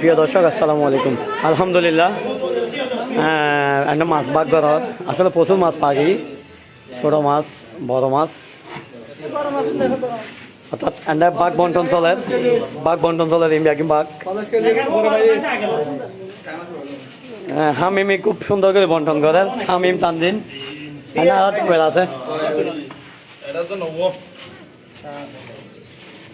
প্রিয় দর্শক আসসালামু আলাইকুম। আলহামদুলিল্লাহ। একটা মাছ বাগ ঘর আসলে প্রচুর মাছ পাখি ছোট মাছ বড় মাছ। অর্থাৎ একটা বাঘ বন্টন চলে বাঘ বন্টন চলে ইন্ডিয়াকি বাঘ? হামিমি খুব সুন্দর করে বন্টন করে। হামিম তানজিন। একটা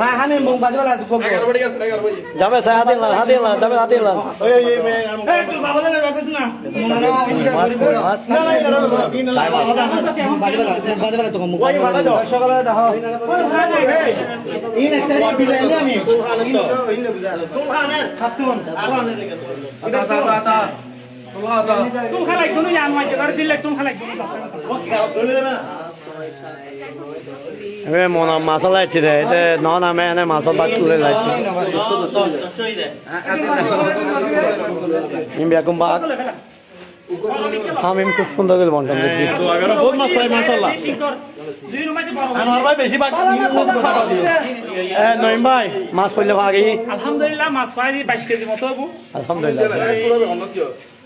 হ্যাঁ হ্যাঁ মুখ বাজবেলা দুপুর যাবে স্যার হাতে না হাতে তুমি খেলাই তুমি জানো দিলে তুমি খেলাই এ মনে মাছ লাইছি রে এতে ন নামে এনে মাছ বাগ তুলে লাইছি ইন্ডিয়া কুম বাগ হামিম খুব সুন্দর করে বন্টন দেখছি। বহুত মাছ পাই মাশাআল্লাহ। ভাই বেশি এ নইম ভাই মাছ পড়লে ভাগি। আলহামদুলিল্লাহ মাছ পাই 22 কেজি মতো আলহামদুলিল্লাহ।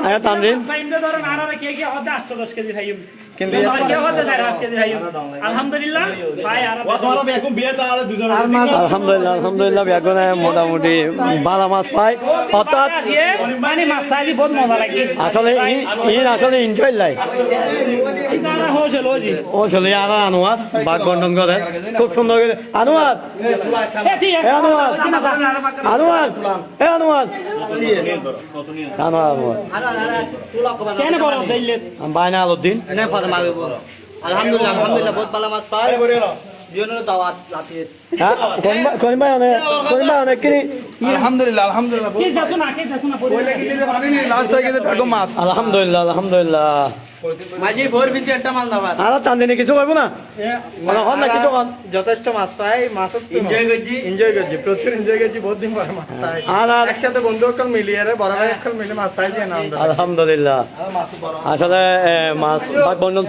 তো আরে তানজিন। মাছ পাই ইন্দে ধরেন আর আর কে কে হদে 8 10 কেজি খাইম। কিন্তু কে হদে 4 কেজি খাইম? আলহামদুলিল্লাহ। ভাই আর ও তোমার এখন বিয়ে তাহলে দুজন আলহামদুলিল্লাহ আলহামদুলিল্লাহ বেগুনে মোটামুটি ভালো মাছ পাই অর্থাৎ মানে মাছ খাই বহুত মজা লাগে। আসলে ই- ইন আসলে এনজয় লাই ও চলে আর আনোয়ার বাঘ বন্টন করে। খুব সুন্দর করে। আনোয়ার! এ ঠিক এ আনোয়ার! আনোয়ার! এ আনোয়ার! আনোয়ার আনোয়ার। কেন বড় দিলে বাইনা আলুদ্দিন আলহামদুলিল্লাহ আলহামদুলিল্লাহ বহুত ভালো মাছ পাই জীবনের দাওয়াত হ্যাঁ কোন ভাই অনেক কোন ভাই অনেক কিনি আলহামদুলিল্লাহ আলহামদুলিল্লাহ কে না কে না মাছ। আলহামদুলিল্লাহ আলহামদুলিল্লাহ। মাছ মানে হন না কিছু কন যথেষ্ট মাছ পাই মাছ এনজয় করছি। এনজয় করছি প্রচুর এনজয় করছি বহুত দিন পরে মাছ পাই। আর আর। একসাথে বন্ধু অকল মিলিয়ে রে বড় ভাই অকল মিলে মাছ পাই আলহামদুলিল্লাহ। আসলে মাছ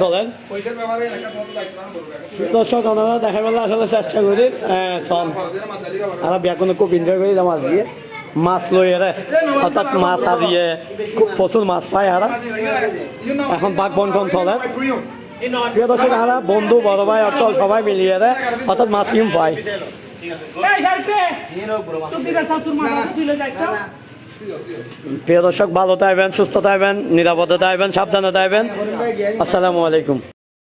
চলেন। দর্শক আমরা দেখা পেলে আসলে চেষ্টা করি এ, সন আমরা ব্যাকুনে খুব এনজয় করি মাছ দিয়ে। মাছ লই এরে অর্থাৎ মাছ আজিয়ে খুব প্রচুর মাছ পায় আর এখন বাঘ বন্টন চলে প্রিয় দর্শক বন্ধু বড় ভাই অর্থাৎ সবাই মিলিয়ে রে অর্থাৎ মাছ কিম যাইতা প্রিয় দর্শক ভালো থাকবেন সুস্থ থাকবেন নিরাপদে থাকবেন সাবধানে থাকবেন আসসালামু আলাইকুম।